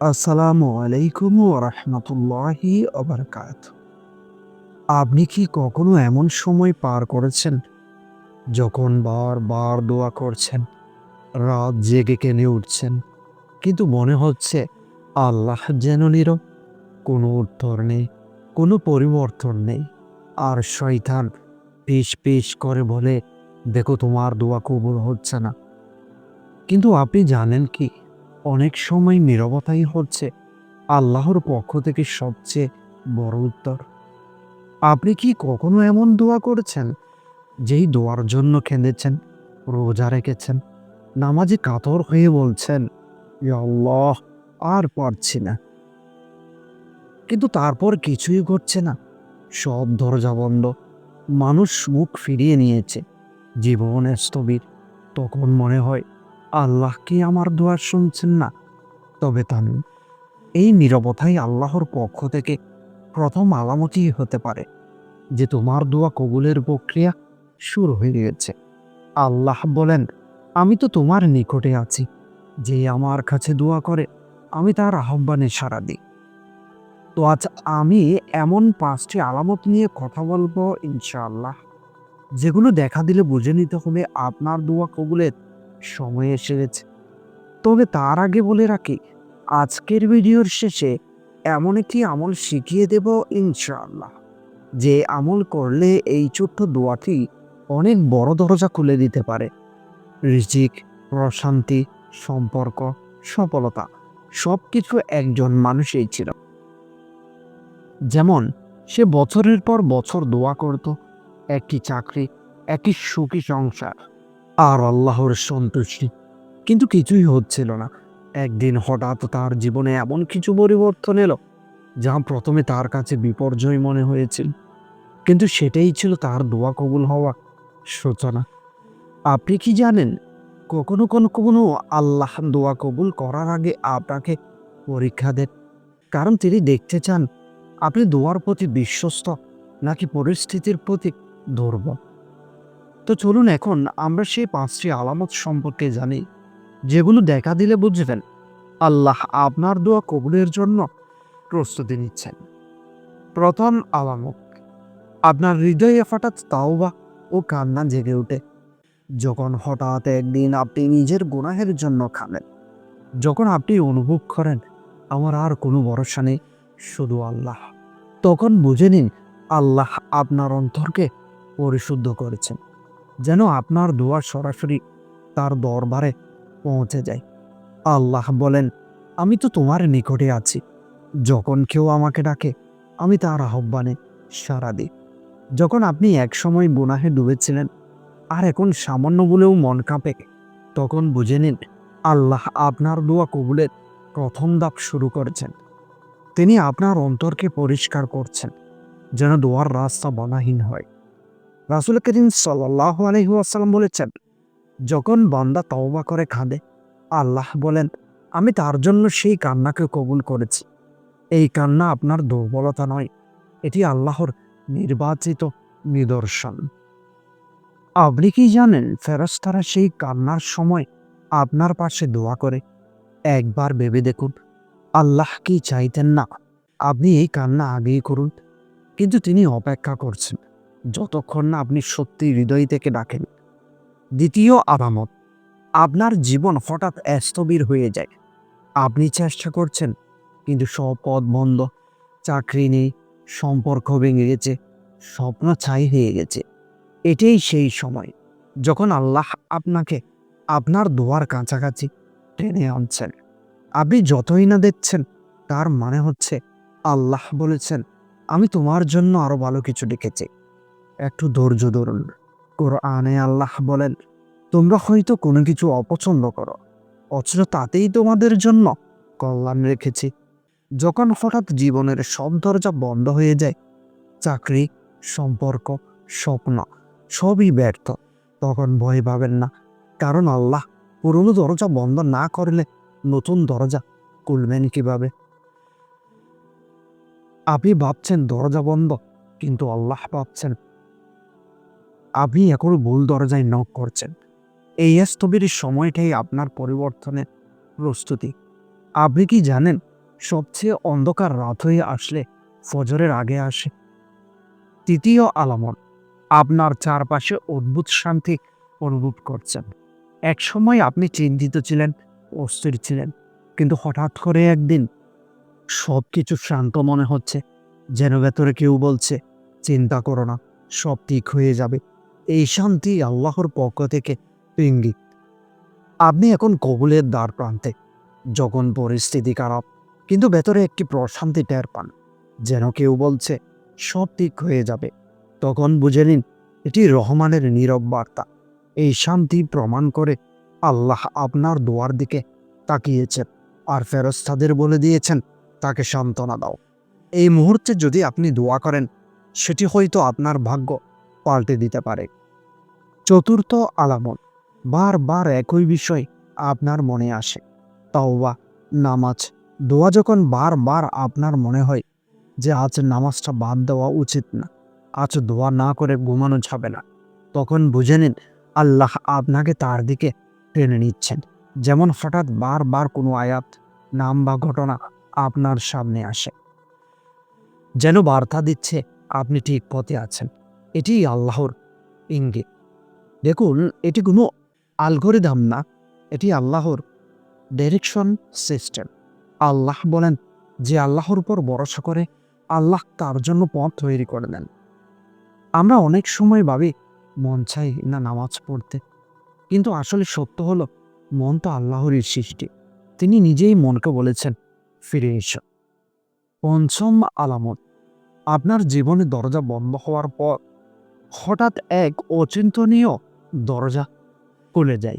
আসসালামু আলাইকুম রহমতুল্লাহি অবরকাত আপনি কি কখনো এমন সময় পার করেছেন? যখন বারবার দোয়া করছেন, রাত জেগে কেনে উঠছেন, কিন্তু মনে হচ্ছে আল্লাহ যেন নীরব, কোনো উত্তর নেই, কোনো পরিবর্তন নেই। আর শয়তান পেশ পেশ করে বলে, দেখো, তোমার দোয়া কবুল হচ্ছে না। কিন্তু আপনি জানেন কি? অনেক সময় নীরবতাই হচ্ছে আল্লাহর পক্ষ থেকে সবচেয়ে বড় উত্তর। আপনি কি কখনো এমন দোয়া করেছেন, যেই দোয়ার জন্য খেঁদেছেন, রোজা রেখেছেন, নামাজে কাতর হয়ে বলছেন "ইয়া আল্লাহ, আর পারছি না কিন্তু তারপর কিছুই ঘটছে না। সব দরজা বন্ধ। মানুষ মুখ ফিরিয়ে নিয়েছে। জীবন স্থবির। তখন মনে হয় আল্লাহ কি আমার দোয়া শুনছেন না তবে তা নয়। এই নীরবতাই আল্লাহর পক্ষ থেকে প্রথম আলামতই হতে পারে যে তোমার দোয়া কবুলের প্রক্রিয়া শুরু হয়ে গেছে আল্লাহ বলেন, আমি তো তোমার নিকটে আছি, যে আমার কাছে দোয়া করে, আমি তার আহ্বানে সাড়া দিই তো আজ আমি এমন পাঁচটি আলামত নিয়ে কথা বলব ইনশাআল্লাহ, যেগুলো দেখা দিলে বুঝে নিতে হবে আপনার দোয়া কবুলের সময় এসে গেছে। তবে তার আগে বলে রাখি, আজকের ভিডিওর শেষে এমন একটি আমল শিখিয়ে দেব ইনশাআল্লাহ। যে আমল করলে এই ছোট্ট দোয়াটি অনেক বড় দরজা খুলে দিতে পারে। রিজিক, প্রশান্তি, সম্পর্ক, সফলতা সব কিছু একজন মানুষেই ছিল। যেমন, সে বছরের পর বছর দোয়া করত একটি চাকরি, একই সুখী সংসার। আর আল্লাহর সন্তুষ্টি। কিন্তু কিছুই হচ্ছিল না। একদিন হঠাৎ তার জীবনে এমন কিছু পরিবর্তন এলো, যা প্রথমে তার কাছে বিপর্যয় মনে হয়েছিল। কিন্তু সেটাই ছিল তার দোয়া কবুল হওয়া সূচনা। আপনি কি জানেন, কখনো কোনো কোনো আল্লাহ দোয়া কবুল করার আগে আপনাকে পরীক্ষা দেন? কারণ তিনি দেখতে চান, আপনি দোয়ার প্রতি বিশ্বস্ত নাকি পরিস্থিতির প্রতি দুর্বল? তো চলুন এখন আমরা সেই পাঁচটি আলামত সম্পর্কে জানি, যেগুলো দেখা দিলে বুঝবেন। আল্লাহ আপনার দোয়া কবুলের জন্য প্রস্তুতি নিচ্ছেন। প্রথম আলামত, আপনার হৃদয়ে হঠাৎ তাওবা ও কান্না জেগে ওঠে। যখন হঠাৎ একদিন আপনি নিজের গুনাহের জন্য খানেন যখন আপনি অনুভব করেন, আমার আর কোনো ভরসা নেই, শুধু আল্লাহ। তখন বুঝে নিন, আল্লাহ আপনার অন্তরকে পরিশুদ্ধ করেছেন। যেন আপনার দোয়া সরাসরি তার দরবারে পৌঁছে যায়। আল্লাহ বলেন, আমি তো তোমার নিকটে আছি। যখন কেউ আমাকে ডাকে, আমি তার আহ্বানে সাড়া দিই। যখন আপনি একসময় গুনাহে ডুবেছিলেন আর এখন সামান্য বলেও মন কাঁপে, তখন বুঝে নিন, আল্লাহ আপনার দোয়া কবুলের প্রথম দাপ শুরু করেছেন। তিনি আপনার অন্তরকে পরিষ্কার করছেন, যেন দোয়ার রাস্তা বানাহীন হয়। রাসুল করিম সাল্লাহ আলহিহাসাল্লাম বলেছেন, যখন বান্দা তওবা করে কাঁদে, আল্লাহ বলেন, আমি তার জন্য সেই কান্নাকে কবুল করেছি। এই কান্না আপনার দুর্বলতা নয়, এটি আল্লাহর নির্বাচিত নিদর্শন। আপনি কি জানেন ফেরস্তারা সেই কান্নার সময় আপনার পাশে দোয়া করে? একবার ভেবে দেখুন, আল্লাহ কি চাইতেন না? আপনি এই কান্না আগেই করুন, কিন্তু তিনি অপেক্ষা করছেন। যতক্ষণ না আপনি সত্যি হৃদয় থেকে ডাকেন। দ্বিতীয় আরামত আপনার জীবন হঠাৎ স্থবির হয়ে যায়। আপনি চেষ্টা করছেন, কিন্তু সব পথ বন্ধ, চাকরি নেই, সম্পর্ক ভেঙে গেছে, স্বপ্ন ছাই হয়ে গেছে। এটাই সেই সময় যখন আল্লাহ আপনাকে আপনার দোয়ার কাছাকাছি টেনে আনছেন। আপনি যতই না দেখছেন, তার মানে হচ্ছে আল্লাহ বলেছেন, আমি তোমার জন্য আরও ভালো কিছু লিখেছি একটু ধৈর্য ধরুন। কোরআনে আল্লাহ বলেন, তোমরা হয়তো কোনো কিছু অপছন্দ করো। অথচ তাতেই তোমাদের জন্য কল্যাণ রেখেছি। যখন হঠাৎ জীবনের সব দরজা বন্ধ হয়ে যায়, চাকরি, সম্পর্ক, স্বপ্ন সবই ব্যর্থ। তখন ভয় পাবেন না। কারণ আল্লাহ পুরনো দরজা বন্ধ না করলে নতুন দরজা খুলবেন কীভাবে? আপনি ভাবছেন দরজা বন্ধ, কিন্তু আল্লাহ ভাবছেন আপনি এখন ভুল দরজায় নক করছেন। এই স্থবির সময়টাই আপনার পরিবর্তনের প্রস্তুতি। আপনি কি জানেন, সবচেয়ে অন্ধকার রাত হয়ে আসলে ফজরের আগে আসে? তৃতীয় আলামত, আপনার চারপাশে অদ্ভুত শান্তি অনুভব করছেন। এক সময় আপনি চিন্তিত ছিলেন, অস্থির ছিলেন, কিন্তু হঠাৎ করে একদিন সব কিছু শান্ত মনে হচ্ছে। যেন ভেতরে কেউ বলছে, চিন্তা করো না, সব ঠিক হয়ে যাবে। এই শান্তি আল্লাহর পক্ষ থেকে ইঙ্গিত। আপনি এখন কবুলের দ্বার প্রান্তে। যখন পরিস্থিতি খারাপ, কিন্তু ভেতরে একটি প্রশান্তি টের পান। যেন কেউ বলছে, সব ঠিক হয়ে যাবে। তখন বুঝে নিন, এটি রহমানের নীরব বার্তা। এই শান্তি প্রমাণ করে আল্লাহ আপনার দোয়ার দিকে তাকিয়েছেন আর ফেরস্তাদের বলে দিয়েছেন, তাকে সান্ত্বনা দাও। এই মুহূর্তে যদি আপনি দোয়া করেন, সেটি হয়তো আপনার ভাগ্য পাল্টে দিতে পারে। চতুর্থ আলামত, বারবার একই বিষয় আপনার মনে আসে। তাওবা, নামাজ, দোয়া যখন বারবার আপনার মনে হয় যে আজ নামাজটা বাদ দেওয়া উচিত না, আজ দোয়া না করে ঘুমানো যাবে না, তখন বুঝে নিন আল্লাহ আপনাকে তার দিকে টেনে নিচ্ছেন। যেমন হঠাৎ বারবার কোনো আয়াত, নাম বা ঘটনা আপনার সামনে আসে। যেন বার্তা দিচ্ছে আপনি ঠিক পথে আছেন। এটি আল্লাহর ইঙ্গিত। দেখুন, এটি কোনো আলগরিদাম না, এটি আল্লাহর ডাইরেকশন সিস্টেম আল্লাহ বলেন যে আল্লাহর উপর ভরসা করে আল্লাহ তার জন্য পথ তৈরি করে দেন। আমরা অনেক সময় ভাবি, মন চাই না নামাজ পড়তে। কিন্তু আসলে সত্য হলো, মন তো আল্লাহরই সৃষ্টি। তিনি নিজেই মনকে বলেছেন, ফিরে এসো। পঞ্চম আলামত, আপনার জীবনে দরজা বন্ধ হওয়ার পর হঠাৎ এক অচিন্তনীয় দরজা খুলে যায়।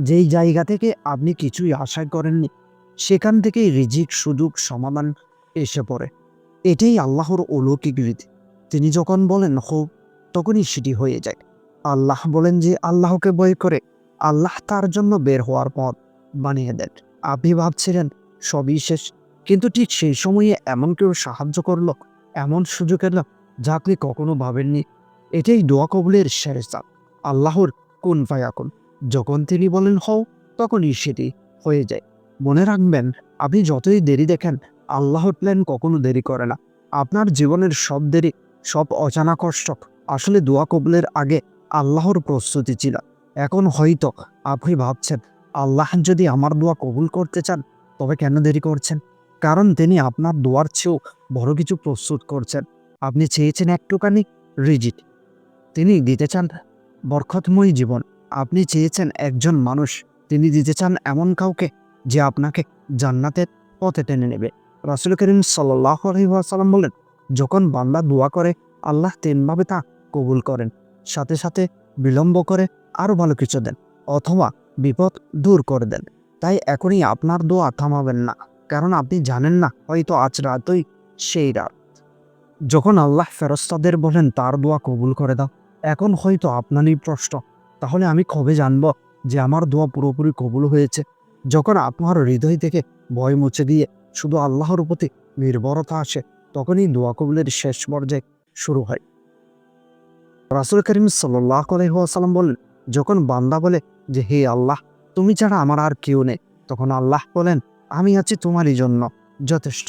যেই জায়গা থেকে আপনি কিছুই আশা করেননি, সেখান থেকেই রিজিক, সুযোগ, সমাধান এসে পড়ে। এটাই আল্লাহর অলৌকিক রীতি। তিনি যখন বলেন, হো, তখনই সেটি হয়ে যায়। আল্লাহ বলেন যে, আল্লাহকে ভয় করে আল্লাহ তার জন্য বের হওয়ার পথ বানিয়ে দেন। আপনি ভাবছিলেন, সবই শেষ। কিন্তু ঠিক সেই সময়ে এমন কেউ সাহায্য করল, এমন সুযোগ এলো যা আপনি কখনো ভাবেননি। এটাই দোয়া কবুলের দাম আল্লাহর কোন ফায়াকুন। যখন তিনি বলেন, হও, তখনই সেটি হয়ে যায়। মনে রাখবেন, আপনি যতই দেরি দেখেন, আল্লাহর প্ল্যান কখনো দেরি করে না। আপনার জীবনের সব দেরি, সব অজানা কষ্ট আসলে দোয়া কবুলের আগে আল্লাহর প্রস্তুতি ছিল। এখন হয়তো আপনি ভাবছেন, আল্লাহ যদি আমার দোয়া কবুল করতে চান, তবে কেন দেরি করছেন? কারণ তিনি আপনার দোয়ার চেয়েও বড় কিছু প্রস্তুত করছেন। আপনি চেয়েছেন একটুখানি রিজিট। তিনি দিতে চান বরকতময় জীবন। আপনি চেয়েছেন একজন মানুষ। তিনি দিতে চান এমন কাউকে যে আপনাকে জান্নাতের পথে টেনে নেবে। রাসুল করিম সাল্লাহ আলহিহাসাল্লাম বলেন, যখন বান্দা দোয়া করে, আল্লাহ তিনভাবে তা কবুল করেন। সাথে সাথে বিলম্ব করে আরও ভালো কিছু দেন, অথবা বিপদ দূর করে দেন। তাই এখনই আপনার দোয়া থামাবেন না। কারণ আপনি জানেন না, হয়তো আজ রাতই সেই রাত। যখন আল্লাহ ফেরস্তাদের বলেন, তার দোয়া কবুল করে দাও, এখন হয়তো আপনারই প্রশ্ন। তাহলে আমি কবে জানব যে আমার দোয়া পুরোপুরি কবুল হয়েছে? যখন আপনার হৃদয় থেকে ভয় মুছে দিয়ে শুধু আল্লাহর প্রতি নির্ভরতা আসে, তখনই দোয়া কবুলের শেষ পর্যায়ে শুরু হয়। রাসুল করিম সাল্লাহ বললেন যখন বান্দা বলে যে, হে আল্লাহ, তুমি ছাড়া আমার আর কেউ নেই, তখন আল্লাহ বলেন, আমি আছি তোমারই জন্য যথেষ্ট।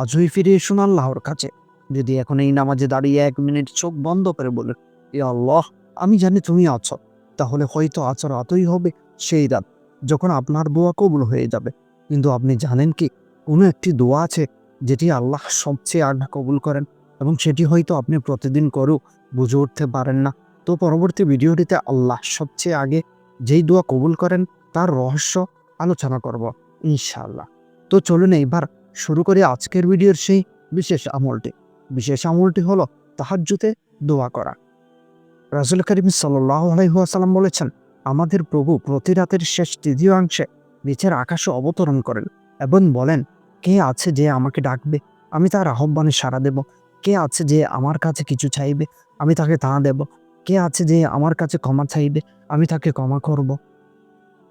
আজই ফিরে এসুন আল্লাহর কাছে। যদি এখন এই নামাজে দাঁড়িয়ে এক মিনিট চোখ বন্ধ করে বলেন এ আল্লাহ, আমি জানি তুমি আছো, তাহলে হয়তো আজ রাতই হবে সেই রাত যখন আপনার দোয়া কবুল হয়ে যাবে। কিন্তু আপনি জানেন কি, কোনো একটি দোয়া আছে যেটি আল্লাহ সবচেয়ে আগে কবুল করেন এবং সেটি হয়তো আপনি প্রতিদিন করেও বুঝে উঠতে পারেন না। তো পরবর্তী ভিডিওটিতে আল্লাহ সবচেয়ে আগে যেই দোয়া কবুল করেন তার রহস্য আলোচনা করব, ইনশাআল্লাহ। তো চলুন এইবার শুরু করি আজকের ভিডিওর সেই বিশেষ আমলটি। বিশেষ আমলটি হলো তাহাজ্জুতে দোয়া করা। রাজুল করিম সাল্লাহ বলেছেন, আমাদের প্রভু প্রতি রাতের শেষ তৃতীয় অংশে নিচের আকাশে অবতরণ করেন এবং বলেন, কে আছে যে আমাকে ডাকবে? আমি তার আহ্বানে সাড়া দেব। কে আছে যে আমার কাছে কিছু চাইবে? আমি তাকে তা দেব। কে আছে যে আমার কাছে ক্ষমা চাইবে? আমি তাকে ক্ষমা করব।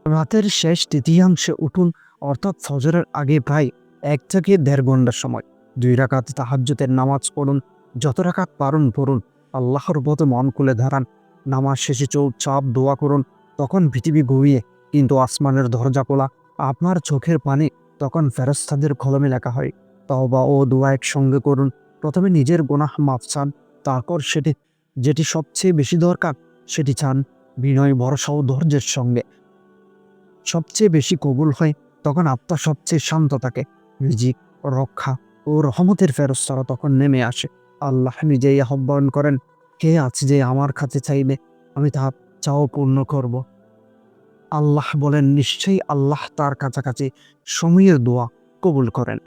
রাতের শেষ তৃতীয়াংশে উঠুন, অর্থাৎ ফজরের আগে প্রায় এক থেকে দেড় ঘণ্টার সময়। দুই রাকাত তাহাজ্জুতের নামাজ পড়ুন, যত রাকাত পারুন পড়ুন, আল্লাহর পথে মন খুলে দাঁড়ান, নামাজ শেষে চোখ চাপ দোয়া করুন, তখন পৃথিবী ঘুরিয়ে কিন্তু আসমানের দরজা খোলা, আপনার চোখের পানি, তখন ফেরস্তাদের কলমে লেখা হয়, তওবা ও দোয়া একসঙ্গে করুন, প্রথমে নিজের গোনাহ মাফ চান, তারপর সেটি, যেটি সবচেয়ে বেশি দরকার, সেটি চান বিনয়, ভরসা ও ধৈর্যের সঙ্গে। সবচেয়ে বেশি কবুল হয়, তখন আত্মা সবচেয়ে শান্ত থাকে, রিজিক, রক্ষা ও রহমতের ফেরস্তারা তখন নেমে আসে। আল্লাহ নিজেই আহ্বান করেন কে আছে যে আমার কাছে চাইবে, আমি তাহার চাও পূর্ণ করব। আল্লাহ বলেন, নিশ্চয়ই আল্লাহ তার কাছাকাছি সময়ের দোয়া কবুল করেন।